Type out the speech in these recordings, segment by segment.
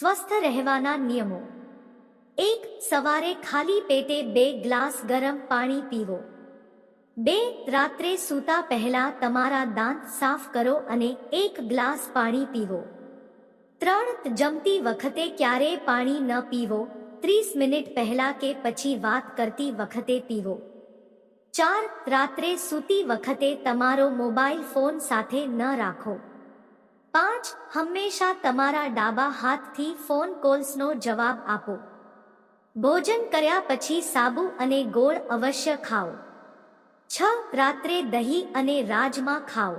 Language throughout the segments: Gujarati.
સ્વસ્થ રહેવાના નિયમો. એક, સવારે ખાલી પેટે બે ગ્લાસ ગરમ પાણી પીવો. બે, રાત્રે સૂતા પહેલા તમારા દાંત સાફ કરો અને એક ગ્લાસ પાણી પીવો. ત્રણ, જમતી વખતે ક્યારેય પાણી ન પીવો, ત્રીસ મિનિટ પહેલા કે પછી વાત કરતી વખતે પીવો. ચાર, રાત્રે સૂતી વખતે તમારો મોબાઈલ ફોન સાથે ન રાખો. પાંચ હંમેશા તમારા ડાબા હાથથી ફોન કોલ્સનો જવાબ આપો. ભોજન કર્યા પછી સાબુ અને ગોળ અવશ્ય ખાઓ. છ રાત્રે દહીં અને રાજમાં ખાઓ.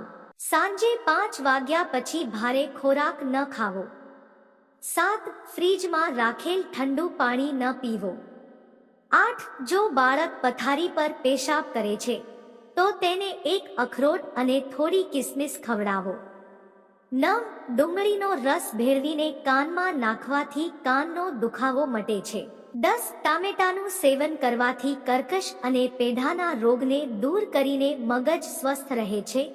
સાંજે પાંચ વાગ્યા પછી ભારે ખોરાક ન ખાવો. સાત ફ્રીજમાં રાખેલ ઠંડુ પાણી ન પીવો. આઠ જો બાળક પથારી પર પેશાબ કરે છે, તો તેને એક અખરોટ અને થોડી કિસમિસ ખવડાવો. નવ ડુંગળીનો રસ ભેળવીને કાનમાં નાખવાથી કાનનો દુખાવો મટે છે. દસ ટામેટાનું સેવન કરવાથી કર્કશ અને પેઢાના રોગને દૂર કરીને મગજ સ્વસ્થ રહે છે.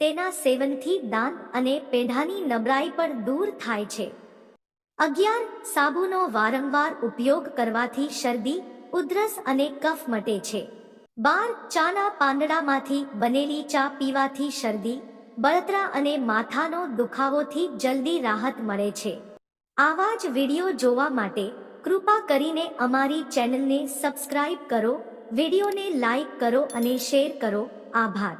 તેના સેવનથી દાંત અને પેઢાની નબળાઈ પણ દૂર થાય છે. અગિયાર સાબુનો વારંવાર ઉપયોગ કરવાથી શરદી, ઉધરસ અને કફ મટે છે. બાર ચાના પાંદડામાંથી બનેલી ચા પીવાથી શરદી બળતરા અને માથાનો દુખાવોથી જલ્દી રાહત મળે છે. આવા જ વીડિયો જોવા માટે કૃપા કરીને અમારી ચેનલને સબસ્ક્રાઇબ કરો, વિડિયોને લાઈક કરો અને શેર કરો. આભાર.